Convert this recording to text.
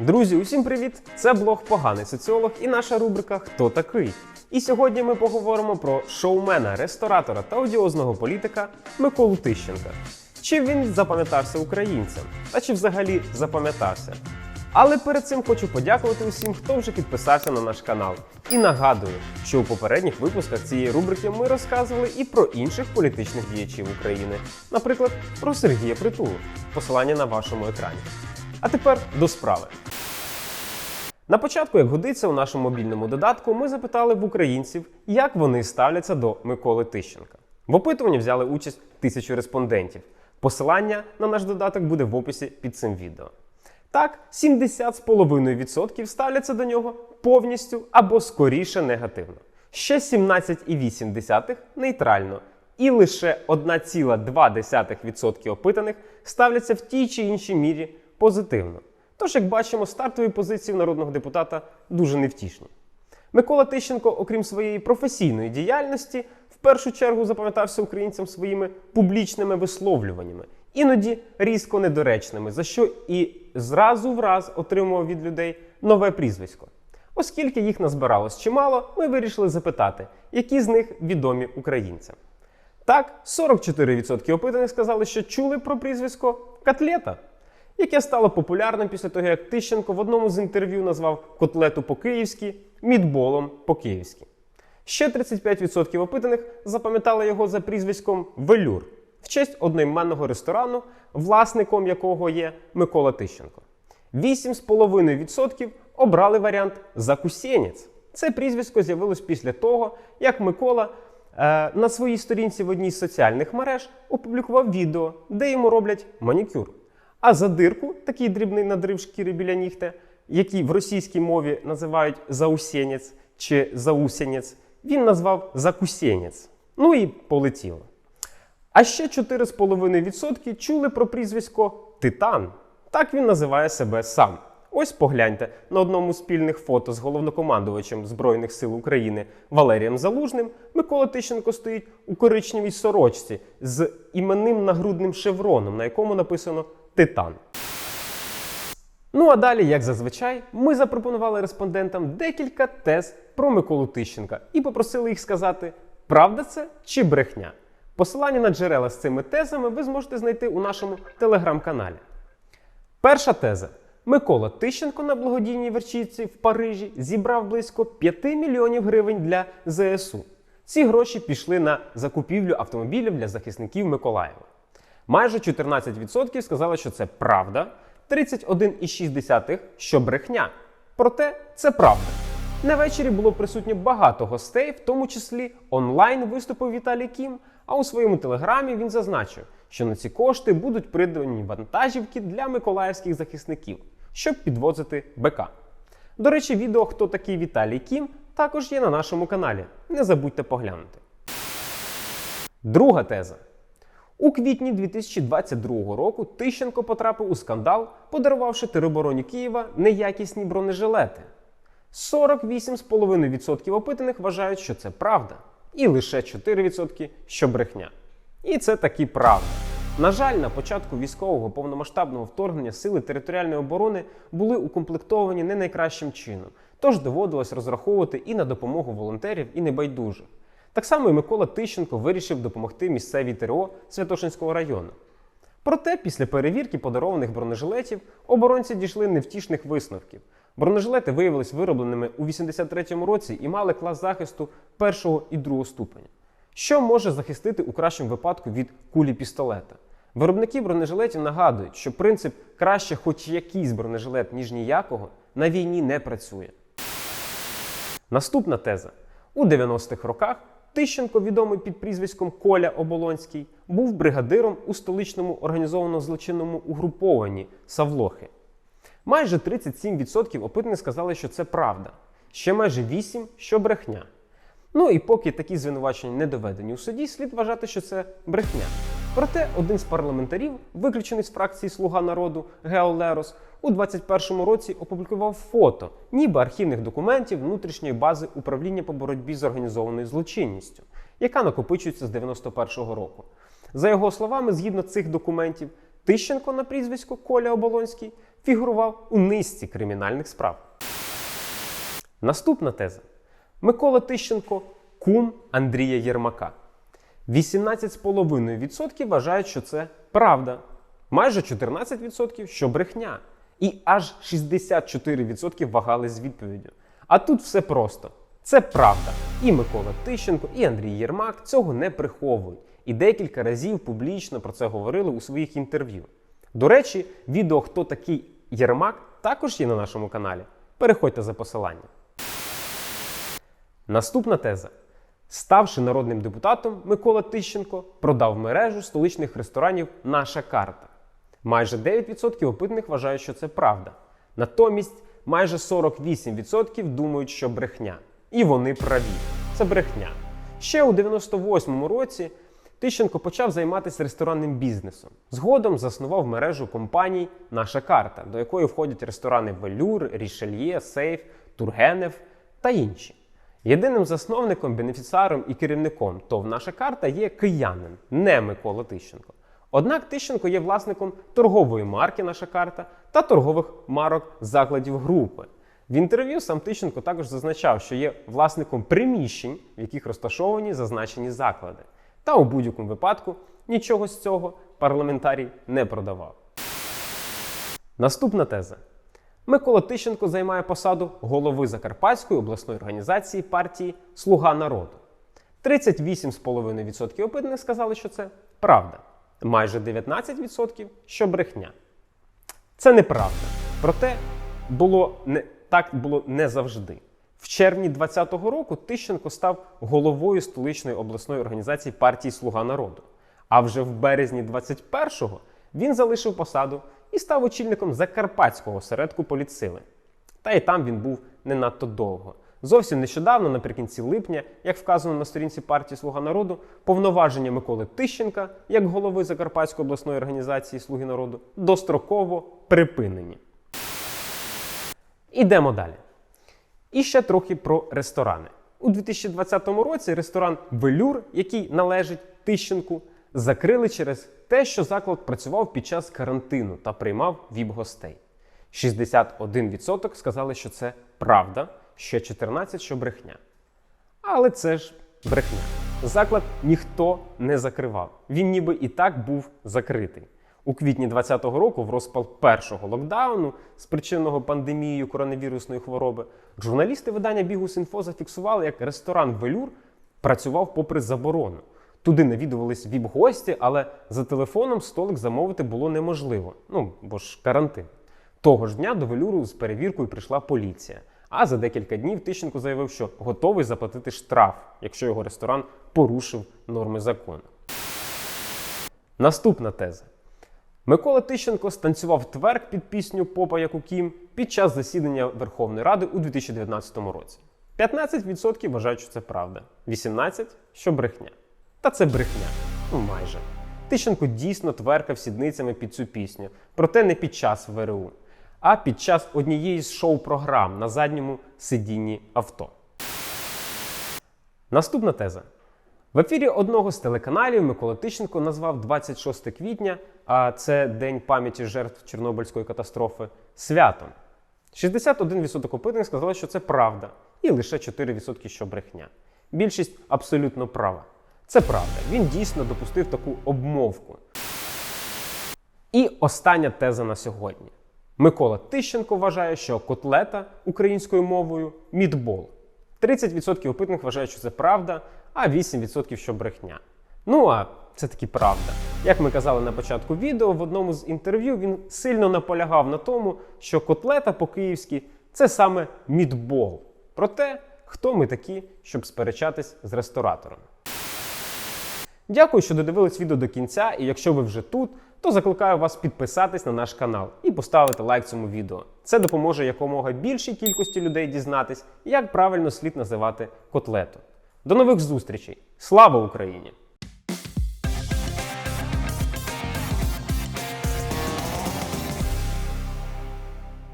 Друзі, усім привіт! Це блог Поганий соціолог і наша рубрика Хто такий? І сьогодні ми поговоримо про шоумена, ресторатора та одіозного політика Миколу Тищенка. Чи він запам'ятався українцям? Та чи взагалі запам'ятався? Але перед цим хочу подякувати усім, хто вже підписався на наш канал. І нагадую, що у попередніх випусках цієї рубрики ми розказували і про інших політичних діячів України, наприклад, про Сергія Притулу. Посилання на вашому екрані. А тепер до справи. На початку, як годиться, у нашому мобільному додатку ми запитали в українців, як вони ставляться до Миколи Тищенка. В опитуванні взяли участь тисячу респондентів. Посилання на наш додаток буде в описі під цим відео. Так, 70,5% ставляться до нього повністю або скоріше негативно. Ще 17,8% нейтрально. І лише 1,2% опитаних ставляться в тій чи іншій мірі позитивно. Тож, як бачимо, стартові позиції народного депутата дуже невтішні. Микола Тищенко, окрім своєї професійної діяльності, в першу чергу запам'ятався українцям своїми публічними висловлюваннями, іноді різко недоречними, за що і зразу в раз отримував від людей нове прізвисько. Оскільки їх назбиралось чимало, ми вирішили запитати, які з них відомі українцям. Так, 44% опитаних сказали, що чули про прізвисько Котлета, яке стало популярним після того, як Тищенко в одному з інтерв'ю назвав котлету по-київськи мідболом по-київськи. Ще 35% опитаних запам'ятали його за прізвиськом Велюр в честь одноіменного ресторану, власником якого є Микола Тищенко. 8,5% обрали варіант Закусєнець. Це прізвисько з'явилось після того, як Микола е, на своїй сторінці в одній з соціальних мереж опублікував відео, де йому роблять манікюр. А за дирку, такий дрібний надрив шкіри біля нігтя, який в російській мові називають заусєнець чи заусянець, він назвав закусєнець. Ну і полетіло. А ще 4,5% чули про прізвисько Титан. Так він називає себе сам. Ось погляньте на одному з спільних фото з головнокомандувачем Збройних сил України Валерієм Залужним Микола Тищенко стоїть у коричневій сорочці з іменним нагрудним шевроном, на якому написано Титан. Ну а далі, як зазвичай, ми запропонували респондентам декілька тез про Миколу Тищенка і попросили їх сказати, правда це чи брехня. Посилання на джерела з цими тезами ви зможете знайти у нашому телеграм-каналі. Перша теза. Микола Тищенко на благодійній вечірці в Парижі зібрав близько 5 мільйонів гривень для ЗСУ. Ці гроші пішли на закупівлю автомобілів для захисників Миколаєва. Майже 14% сказали, що це правда, 31,6% що брехня. Проте це правда. На вечорі було присутньо багато гостей, в тому числі онлайн виступив Віталій Кім. А у своєму телеграмі він зазначив, що на ці кошти будуть придані вантажівки для миколаївських захисників, щоб підвозити БК. До речі, відео Хто такий Віталій Кім також є на нашому каналі. Не забудьте поглянути. Друга теза. У квітні 2022 року Тищенко потрапив у скандал, подарувавши теробороні Києва неякісні бронежилети. 48,5% опитаних вважають, що це правда, і лише 4% що брехня. І це таки правда. На жаль, на початку військового повномасштабного вторгнення сили територіальної оборони були укомплектовані не найкращим чином, тож доводилось розраховувати і на допомогу волонтерів, і небайдужих. Так само і Микола Тищенко вирішив допомогти місцевій ТРО Святошинського району. Проте, після перевірки подарованих бронежилетів, оборонці дійшли невтішних висновків. Бронежилети виявились виробленими у 83-му році і мали клас захисту першого і другого ступеня. Що може захистити у кращому випадку від кулі пістолета? Виробники бронежилетів нагадують, що принцип краще хоч якийсь бронежилет, ніж ніякого, на війні не працює. Наступна теза. У 90-х роках Тищенко, відомий під прізвиськом Коля Оболонський, був бригадиром у столичному організованому злочинному угрупованні Савлохи. Майже 37% опитаних сказали, що це правда. Ще майже 8% що брехня. Ну і поки такі звинувачення не доведені у суді, слід вважати, що це брехня. Проте один з парламентарів, виключений з фракції Слуга народу Гео Лерос, у 2021 році опублікував фото, ніби архівних документів внутрішньої бази управління по боротьбі з організованою злочинністю, яка накопичується з 91-го року. За його словами, згідно цих документів, Тищенко на прізвисько Коля Оболонський фігурував у низці кримінальних справ. Наступна теза: Микола Тищенко кум Андрія Єрмака. 18,5% вважають, що це правда, майже 14% що брехня. І аж 64% вагали з відповіддю. А тут все просто. Це правда. І Микола Тищенко, і Андрій Єрмак цього не приховують. І декілька разів публічно про це говорили у своїх інтерв'ю. До речі, відео Хто такий Єрмак також є на нашому каналі. Переходьте за посиланням. Наступна теза. Ставши народним депутатом, Микола Тищенко продав мережу столичних ресторанів Наша карта. Майже 9% опитаних вважають, що це правда. Натомість майже 48% думають, що брехня. І вони праві. Це брехня. Ще у 98-му році Тищенко почав займатися ресторанним бізнесом. Згодом заснував мережу компаній Наша карта, до якої входять ресторани Велюр, Рішельє, Сейф, Тургенев та інші. Єдиним засновником, бенефіціаром і керівником ТОВ наша карта є киянин, не Микола Тищенко. Однак Тищенко є власником торгової марки Наша карта та торгових марок закладів групи. В інтерв'ю сам Тищенко також зазначав, що є власником приміщень, в яких розташовані зазначені заклади. Та у будь-якому випадку нічого з цього парламентарій не продавав. Наступна теза. Микола Тищенко займає посаду голови Закарпатської обласної організації партії Слуга народу. 38,5% опитаних сказали, що це правда. Майже 19% що брехня. Це неправда. Проте було не, так було не завжди. В червні 2020 року Тищенко став головою столичної обласної організації партії Слуга народу. А вже в березні 21-го він залишив посаду і став очільником Закарпатського осередку політсили. Та й там він був не надто довго. Зовсім нещодавно, наприкінці липня, як вказано на сторінці партії Слуга народу, повноваження Миколи Тищенка як голови Закарпатської обласної організації Слуги народу достроково припинені. Ідемо далі. І ще трохи про ресторани. У 2020 році ресторан Велюр, який належить Тищенку, закрили через те, що заклад працював під час карантину та приймав віп-гостей. 61% сказали, що це правда, ще 14% що брехня. Але це ж брехня. Заклад ніхто не закривав. Він ніби і так був закритий. У квітні 2020 року, в розпал першого локдауну, спричиненого пандемією коронавірусної хвороби, журналісти видання Бігус.Інфо зафіксували, як ресторан Велюр працював попри заборону. Туди навідувались віп-гості, але за телефоном столик замовити було неможливо. Ну, бо ж карантин. Того ж дня до велюру з перевіркою прийшла поліція. А за декілька днів Тищенко заявив, що готовий заплатити штраф, якщо його ресторан порушив норми закону. Наступна теза. Микола Тищенко станцював тверк під пісню Попа як у Кім під час засідання Верховної Ради у 2019 році. 15% вважають, що це правда, 18% що брехня. Та це брехня. Ну майже. Тищенко дійсно тверкав сідницями під цю пісню, проте не під час ВРУ, а під час однієї з шоу-програм на задньому сидінні авто. Наступна теза. В ефірі одного з телеканалів Микола Тищенко назвав 26 квітня, а це День пам'яті жертв Чорнобильської катастрофи, святом. 61% опитаних сказали, що це правда, і лише 4% що брехня. Більшість абсолютно права. Це правда. Він дійсно допустив таку обмовку. І остання теза на сьогодні. Микола Тищенко вважає, що котлета українською мовою мідбол. 30% опитаних вважають, що це правда, а 8% що брехня. Ну а це таки правда. Як ми казали на початку відео, в одному з інтерв'ю він сильно наполягав на тому, що котлета по-київськи це саме мідбол. Проте, хто ми такі, щоб сперечатись з ресторатором? Дякую, що додивились відео до кінця, і якщо ви вже тут, то закликаю вас підписатись на наш канал і поставити лайк цьому відео. Це допоможе якомога більшій кількості людей дізнатись, як правильно слід називати котлету. До нових зустрічей! Слава Україні!